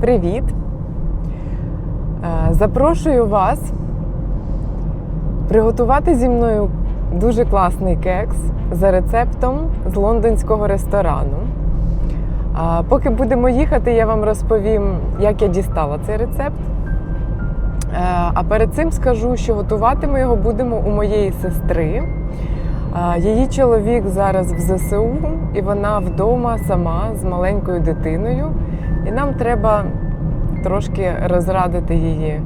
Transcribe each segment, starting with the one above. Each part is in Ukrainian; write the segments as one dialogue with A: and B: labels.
A: Привіт! Е, Запрошую вас приготувати зі мною дуже класний кекс за рецептом з лондонського ресторану. Поки будемо їхати, я вам розповім, як я дістала цей рецепт. Е, А перед цим скажу, що готувати ми його будемо у моєї сестри. Її чоловік зараз в ЗСУ, і вона вдома сама з маленькою дитиною. І нам треба трошки розрадити її.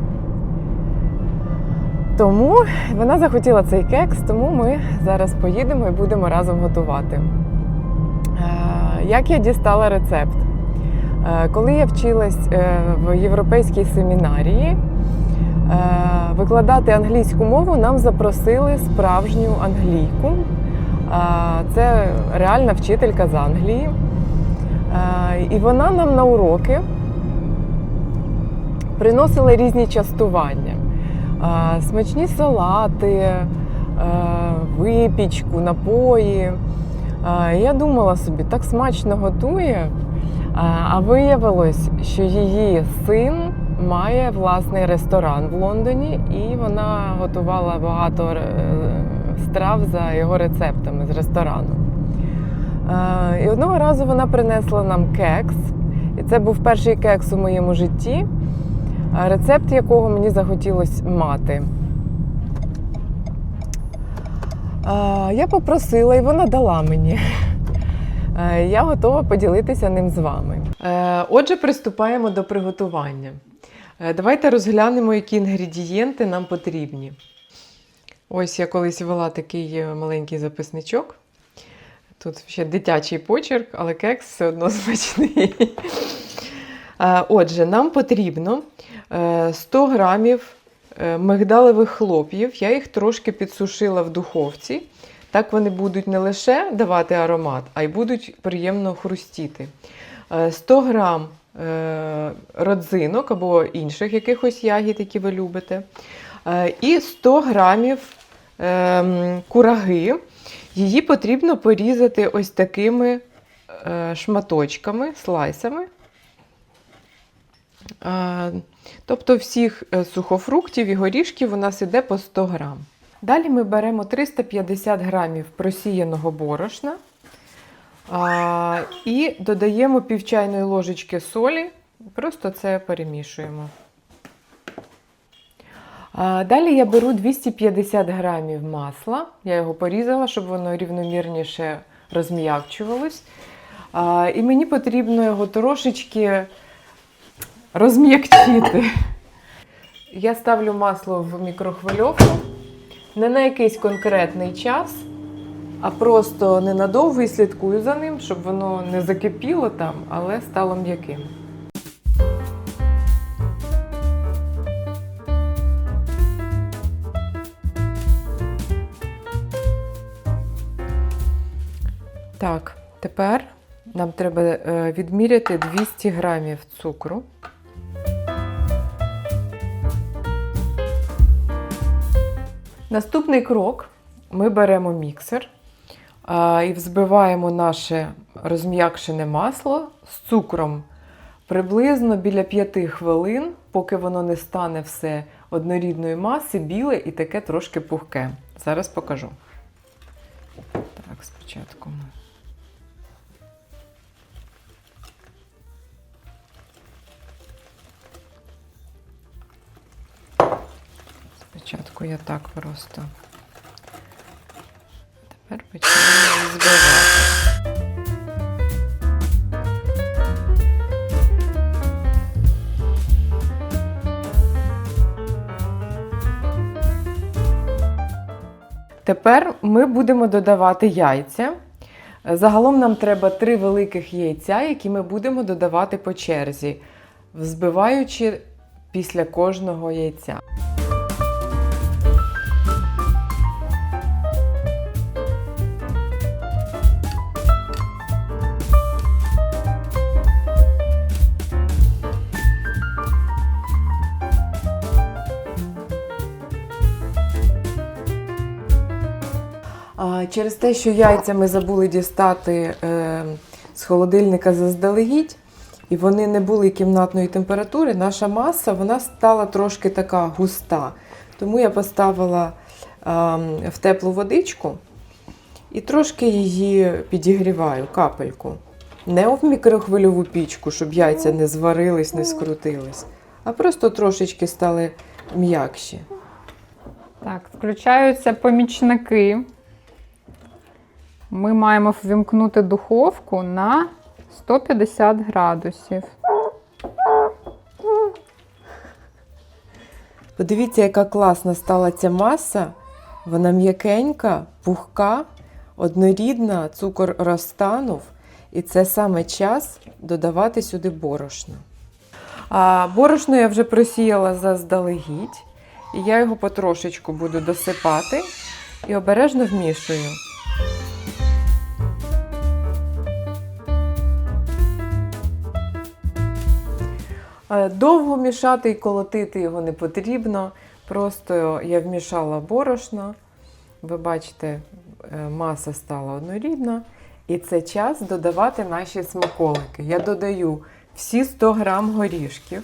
A: Тому вона захотіла цей кекс, тому ми зараз поїдемо і будемо разом готувати. Е, Як я дістала рецепт? Е, Коли я вчилась е, в європейській семінарії, викладати англійську мову нам запросили справжню англійку. Це реальна вчителька з Англії. І вона нам на уроки приносила різні частування. Смачні салати, випічку, напої. Я думала собі, так смачно готує. А- А виявилось, що її син має власний ресторан в Лондоні, і вона готувала багато е, страв за його рецептами з ресторану. І одного разу вона принесла нам кекс, і це був перший кекс у моєму житті, рецепт якого мені захотілося мати. Я попросила, і вона дала мені. Я готова поділитися ним з вами. Е, Отже, приступаємо до приготування. Е, Давайте розглянемо, які інгредієнти нам потрібні. Ось я колись вела такий е, маленький записничок. Тут ще дитячий почерк, але кекс все одно смачний. Е, Отже, нам потрібно е, 100 грамів е, мигдалевих хлоп'їв. Я їх трошки підсушила в духовці. Так вони будуть не лише давати аромат, а й будуть приємно хрустіти. Е, 100 грам е, родзинок або інших якихось ягід, які ви любите. Е, І 100 грамів ем, кураги. Її потрібно порізати ось такими е, шматочками, слайсами. Е, Тобто всіх е, сухофруктів і горішків у нас іде по 100 грам. Далі ми беремо 350 грамів просіяного борошна і додаємо пів чайної ложечки солі. Просто це перемішуємо. Далі я беру 250 грамів масла. Я його порізала, щоб воно рівномірніше розм'якчувалось. І мені потрібно його трошечки розм'якчити. Я ставлю масло в мікрохвильовку не на якийсь конкретний час, а просто ненадовго і слідкую за ним, щоб воно не закипіло там, але стало м'яким. Так, тепер нам треба е, відміряти 200 грамів цукру. Наступний крок: ми беремо міксер і взбиваємо наше розм'якшене масло з цукром приблизно біля 5 хвилин, поки воно не стане все однорідної маси, біле і таке трошки пухке. Зараз покажу. Так, спочатку ми. Спочатку я так просто. Тепер починаємо збивати. Тепер ми будемо додавати яйця. Загалом нам треба три великих яйця, які ми будемо додавати по черзі, взбиваючи після кожного яйця. Через те, що яйця ми забули дістати е, з холодильника заздалегідь, і вони не були кімнатної температури, наша маса вона стала трошки така густа. Тому я поставила ем, в теплу водичку і трошки її підігріваю, капельку. Не в мікрохвильову пічку, щоб яйця не зварились, не скрутились, а просто трошечки стали м'якші.
B: Так, включаються помічники. Ми маємо ввімкнути духовку на 150 градусів.
A: Подивіться, яка класна стала ця маса. Вона м'якенька, пухка, однорідна, цукор розтанув. І це саме час додавати сюди борошно. А борошно я вже просіяла заздалегідь, і я його потрошечку буду досипати і обережно вмішую. Довго мішати і колотити його не потрібно. Просто я вмішала борошно. Ви бачите, е, маса стала однорідна. І це час додавати наші смаколики. Я додаю всі 100 грам горішків.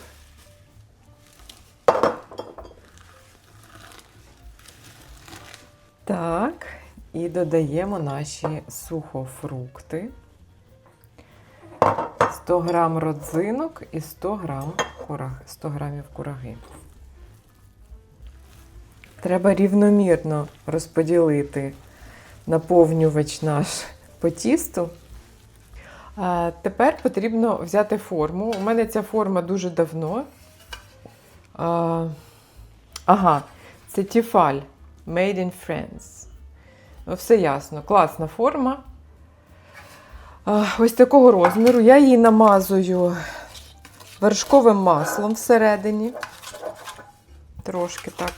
A: Так, і додаємо наші сухофрукти. 100 грам родзинок і 100 грам кураг, 100 грамів кураги. Треба рівномірно розподілити наповнювач наш по тісту. Тепер потрібно взяти форму. У мене ця форма дуже давно. Ага, це Тіфаль Made in France. Ну, все ясно. Класна форма. Ось такого розміру. Я її намазую вершковим маслом всередині. Трошки так.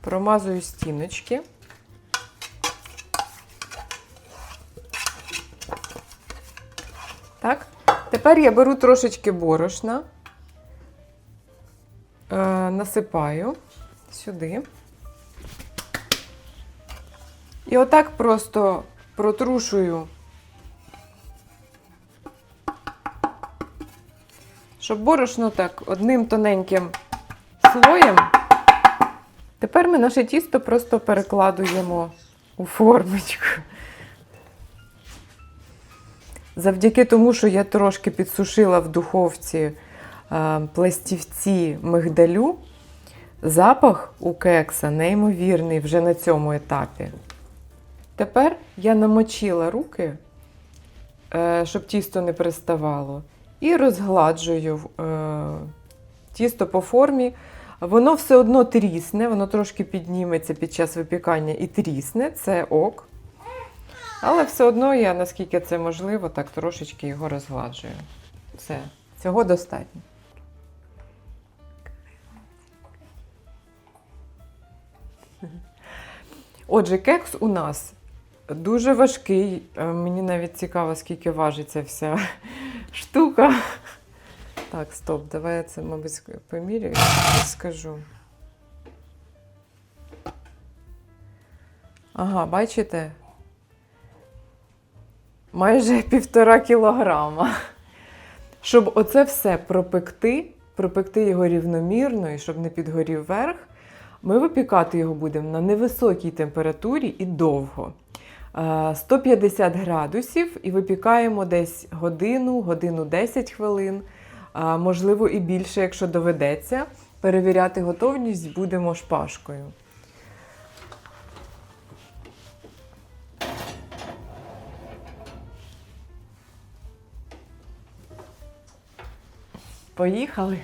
A: Промазую стіночки. Так. Тепер я беру трошечки борошна, е, насипаю сюди. І отак просто протрушую, щоб борошно так одним тоненьким слоєм. Тепер ми наше тісто просто перекладуємо у формочку. Завдяки тому, що я трошки підсушила в духовці е, пластівці мигдалю, запах у кекса неймовірний вже на цьому етапі. Тепер я намочила руки, е, щоб тісто не приставало, і розгладжую е, тісто по формі. Воно все одно трісне, воно трошки підніметься під час випікання і трісне, це ок. Але все одно я, наскільки це можливо, так трошечки його розгладжую. Все, цього достатньо. Отже, кекс у нас дуже важкий. Е, Мені навіть цікаво, скільки важить ця вся штука. Так, стоп, давай я це, мабуть, поміряю і скажу. Ага, бачите? Майже півтора кілограма. Щоб оце все пропекти, пропекти його рівномірно і щоб не підгорів верх, ми випікати його будемо на невисокій температурі і довго. Е, 150 градусів і випікаємо десь годину, годину 10 хвилин, можливо і більше, якщо доведеться. Перевіряти готовність будемо шпажкою. Поїхали.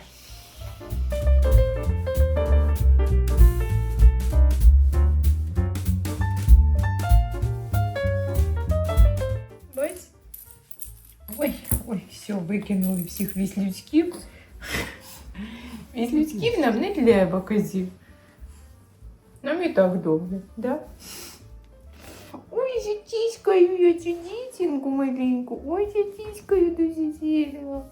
A: Все, викинули всіх віслючків. Віслючків нам не треба, козів. Нам і так добре, да? Ой, затіскаю я цю дітінку маленьку. Ой, затіскаю дуже сильно.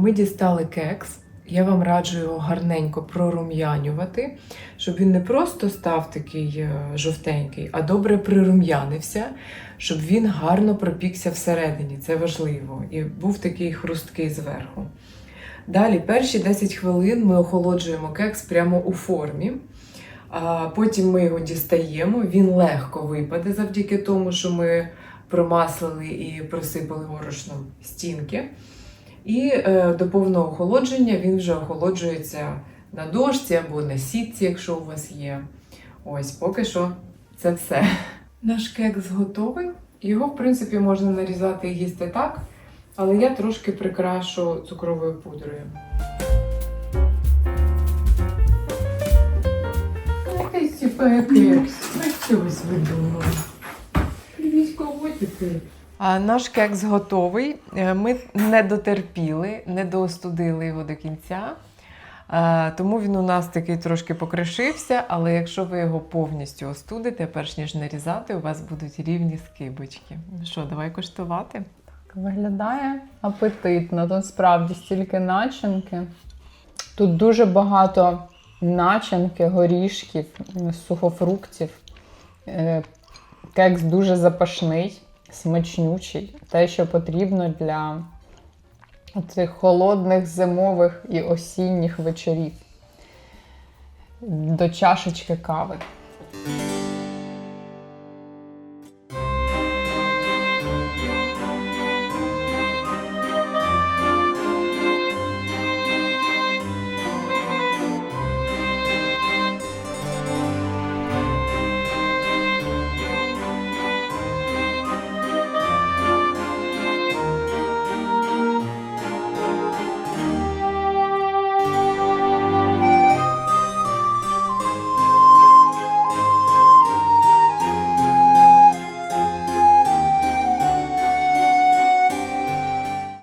A: Ми дістали кекс. Я вам раджу його гарненько прорум'янювати, щоб він не просто став такий е, жовтенький, а добре прирум'янився, щоб він гарно пропікся всередині. Це важливо. І був такий хрусткий зверху. Далі, перші 10 хвилин ми охолоджуємо кекс прямо у формі. А потім ми його дістаємо, він легко випаде завдяки тому, що ми промаслили і просипали борошном стінки. І е, до повного охолодження він вже охолоджується на дошці або на сітці, якщо у вас є. Ось, поки що це все. Наш кекс готовий. Його, в принципі, можна нарізати і їсти так, але я трошки прикрашу цукровою пудрою. Ну щось видумала. Привіт, котики. А наш кекс готовий. Е, Ми не дотерпіли, не доостудили його до кінця. Тому він у нас такий трошки покришився, але якщо ви його повністю остудите, перш ніж нарізати, у вас будуть рівні скибочки. Ну що, давай коштувати?
B: Виглядає апетитно. Тут справді стільки начинки. Тут дуже багато начинки, горішків, сухофруктів. Е, Кекс дуже запашний, смачнючий. Те, що потрібно для цих холодних зимових і осінніх вечорів. До чашечки кави.